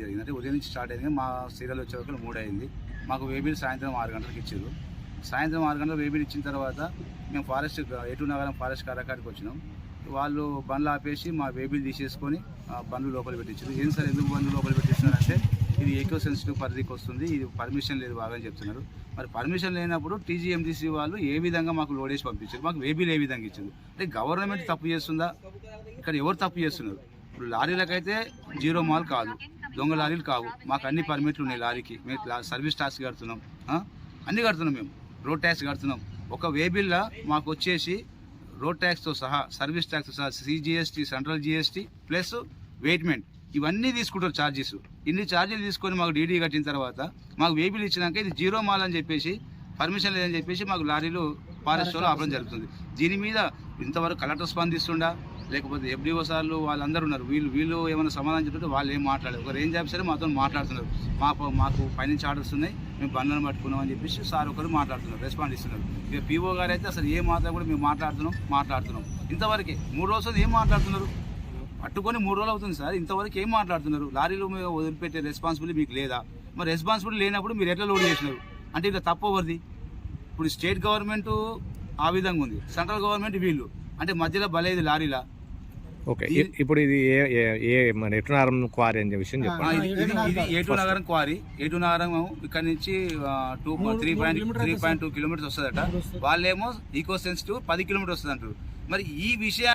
జరిగింది. అంటే ఉదయం నుంచి స్టార్ట్ అయింది. మా సీరియల్ వచ్చే వరకు మూడు అయింది. మాకు వేబిల్ సాయంత్రం ఆరు గంటలకు ఇచ్చారు సాయంత్రం ఆరు గంటలకు వేబిల్ ఇచ్చిన తర్వాత మేము ఫారెస్ట్ ఎటు నగరం ఫారెస్ట్ కారకాడికి వచ్చినాం. వాళ్ళు బండ్లు ఆపేసి మా వేబిల్ తీసేసుకొని బండ్లు లోపల పెట్టించారు ఏం సార్ ఎందుకు బండ్లు లోపల పెట్టిస్తున్నారంటే ఇది ఎకో సెన్సిటివ్ పరిధికి వస్తుంది. ఇది పర్మిషన్ లేదు బాగా అని చెప్తున్నారు. మరి పర్మిషన్ లేనప్పుడు టీజీఎంటీసీ వాళ్ళు ఏ విధంగా మాకు లోడ్ వేసి పంపించారు? మాకు వేబిల్ ఏ విధంగా ఇచ్చారు అంటే గవర్నమెంట్ తప్పు చేస్తుందా? ఇక్కడ ఎవరు తప్పు చేస్తున్నారు? ఇప్పుడు లారీలకైతే జీరో మాల్ కాదు. దొంగ లారీలు కావు. మాకు అన్ని పర్మిట్లు ఉన్నాయి లారీకి. మేము సర్వీస్ ట్యాక్స్ కడుతున్నాం. అన్నీ కడుతున్నాం మేము. రోడ్ ట్యాక్స్ కడుతున్నాం. ఒక వేబిల్లా మాకు వచ్చేసి రోడ్ ట్యాక్స్తో సహా సర్వీస్ ట్యాక్స్తో సహా సిజిఎస్టీ సెంట్రల్ జిఎస్టీ ప్లస్ వెయిట్మెంట్ ఇవన్నీ తీసుకుంటారు ఛార్జెస్. ఇన్ని ఛార్జీలు తీసుకొని మాకు డీడీ కట్టిన తర్వాత మాకు వేబిల్ ఇచ్చినాక ఇది జీరో మాల్ అని చెప్పేసి పర్మిషన్ లేదని చెప్పేసి మాకు లారీలు ఫారెస్ట్ ఆపడం జరుగుతుంది. దీని మీద ఇంతవరకు కలెక్టర్ స్పందిస్తుండా? లేకపోతే ఎఫ్డిఓ సార్లు వాళ్ళందరూ ఉన్నారు. వీళ్ళు వీళ్ళు ఏమైనా సమాధానం చెప్తుంటే వాళ్ళు ఏం మాట్లాడరు. ఒక రేంజ్ ఆఫీసర్ మాతో మాట్లాడుతున్నారు. మాకు మాకు ఫైనాన్స్ ఆర్డర్స్ ఉన్నాయి. మేము బండ్లను పట్టుకున్నాం అని చెప్పేసి సార్ ఒకరు మాట్లాడుతున్నారు రెస్పాండ్ ఇస్తున్నారు. ఇక పీఓ గారు అయితే అసలు ఏం మాత్రం కూడా మేము మాట్లాడుతున్నాం మాట్లాడుతున్నాం. ఇంతవరకే మూడు రోజులు ఏం మాట్లాడుతున్నారు? పట్టుకొని మూడు రోజులు అవుతుంది సార్. ఇంతవరకు ఏం మాట్లాడుతున్నారు? లారీలు మీద వదిలిపెట్టే రెస్పాన్సిబిలిటీ మీకు లేదా? మరి రెస్పాన్సిబిలిటీ లేనప్పుడు మీరు ఎట్లా లోడ్ చేసినారు? అంటే ఇక తప్పవరిది ఇప్పుడు స్టేట్ గవర్నమెంట్ ఆ విధంగా ఉంది. సెంట్రల్ గవర్నమెంట్ వీళ్ళు. అంటే మధ్యలో బలేదు లారీలా. ఓకే. ఇప్పుడు ఇది ఏ ఏ- ఏ మన ఎటునారం క్వారీ అనే విషయం ఆ, చెప్పండి. ఇది ఏటు నగరం క్వారీ? ఏటు నగరం ఇక్కడ నుంచి two three point three point two kilometres వస్తుందట. వాళ్ళేమో ఈకో సెన్సిటివ్ పది కిలోమీటర్స్ వస్తుంది అంటారు మరి ఈ విషయాన్ని